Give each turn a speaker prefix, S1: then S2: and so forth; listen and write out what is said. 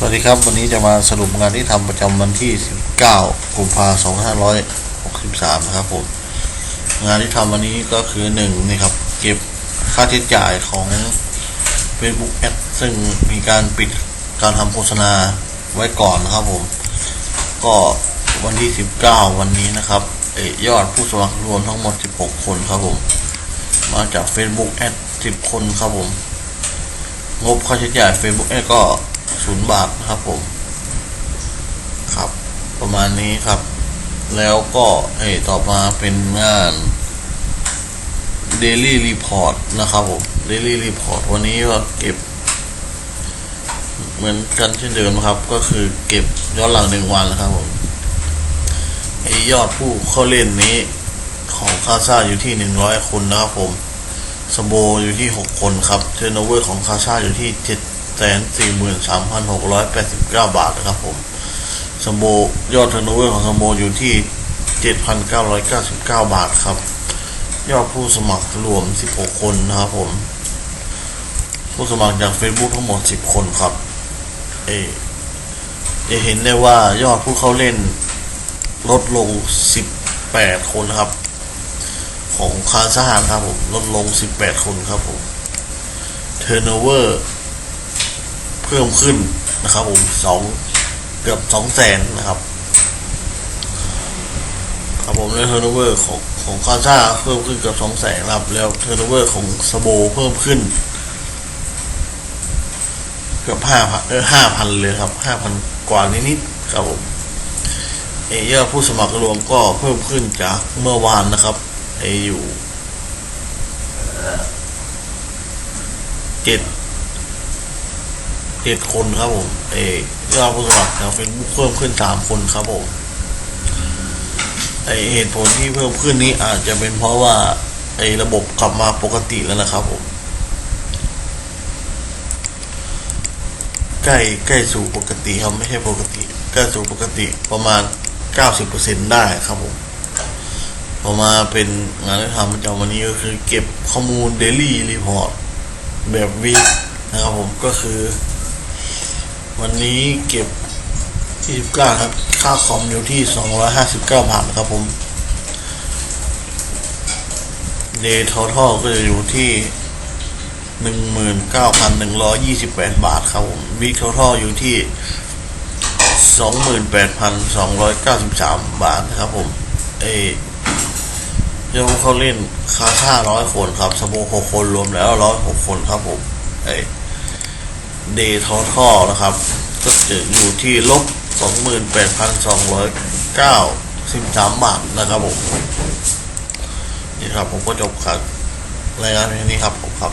S1: สวัสดีครับ วันนี้จะมาสรุปงานที่ทำประจำวันที่ 19 กุมภาพันธ์2563 นะครับผม งานที่ทำวันนี้ก็คือหนึ่งนี่ครับ เก็บค่าใช้จ่ายของ Facebook Ad ซึ่งมีการปิดการทำโฆษณาไว้ก่อนนะครับผม ก็วันที่ 19 วันนี้นะครับอยอดผู้สมัครรวมทั้งหมด 16 คนครับผม มาจาก Facebook Ad 10 คนครับผม งบค่าใช้จ่าย Facebook Ad ก็ ศูนย์บาทนะครับผม ครับ ประมาณนี้ครับ แล้วก็เอ้ยต่อมาเป็นงาน Daily Report นะครับผม Daily Report วันนี้ก็เก็บ เหมือนกันเช่นเดิมครับ ก็คือเก็บย้อนหลังหนึ่งวันนะครับผมไอยอดผู้เข้าเล่นนี้ของคาซาอยู่ที่หนึ่งร้อยคนนะครับผมสโบอยู่ที่หกคนครับ เทอร์โนเวอร์ของคาซาอยู่ที่เจ็ด แสนสี่หมื่นสามพันหกร้อยแปดสิบเก้าบาทนะครับผมสมโบยอดเทอร์โนเวอร์ของสมโบอยู่ที่เจ็ดพันเก้าร้อยเก้าสิบเก้าบาทครับ ยอดผู้สมัครรวมสิบหกคนนะครับผม ผู้สมัครจาก Facebook ทั้งหมดสิบคนครับ เอจะเห็นได้ว่ายอดผู้เข้าเล่นลดลง 18 คนครับ ของคาซานครับผม ลดลง 18 คนครับผมเทอร์โนเวอร์ เพิ่มขึ้นนะครับผมสองเกือบสองแสนนะครับครับผมแล้วเทอร์โนเวอร์ของของคาซ่าเพิ่มขึ้นเกือบสองแสนครับ แล้วเทอร์โนเวอร์ของสโบเพิ่มขึ้น เกือบห้าพันเออห้าพันเลยครับห้าพันกว่านิดๆครับผมเอเยอดผู้สมัครรวมก็เพิ่มขึ้นจากเมื่อวานนะครับเออยู่เจ็ด จ็ดคนครับผม เอยอดผู้สมัครจาเฟซบุ๊กเพิ่มขึ้นสามคนครับผม ไอเหตุผลที่เพิ่มขึ้นนี้อาจจะเป็นเพราะว่า ไอระบบกลับมาปกติแล้วนะครับผม ใกล้ใกล้สู่ปกติครับไม่ใช่ปกติใกล้สู่ปกติประมาณ90%ได้ครับผมพอมาเป็นงานที่ทำประจำวันนี้ก็คือเก็บข้อมูล Daily Report แบบวีนะครับผมก็คือ วันนี้เก็บที่19ครับ ค่าคอมอยู่ที่ 259 บาทครับผม Day Total ก็จะอยู่ที่หนึ่งหมื่นเก้าพันหนึ่งร้อยยี่สิบแปดบาทครับผมวีคททอยู่ที่สองหมื่นแปดพันสองร้อยเก้าสิบาทนะครับผม เอยอดผู้เขาเล่นคาซ่าร้อยคนครับสโบหกคนรวมแล้วร้อยหกคนครับผม เอ เดย์ททนะครับ ก็จะอยู่ที่ลบสองหมื่นแปดพันสองร้อยเก้าสิบสามบาทนะครับผม นี่ครับผมก็จบครับรายงานเพียงนี้ครับผมครับ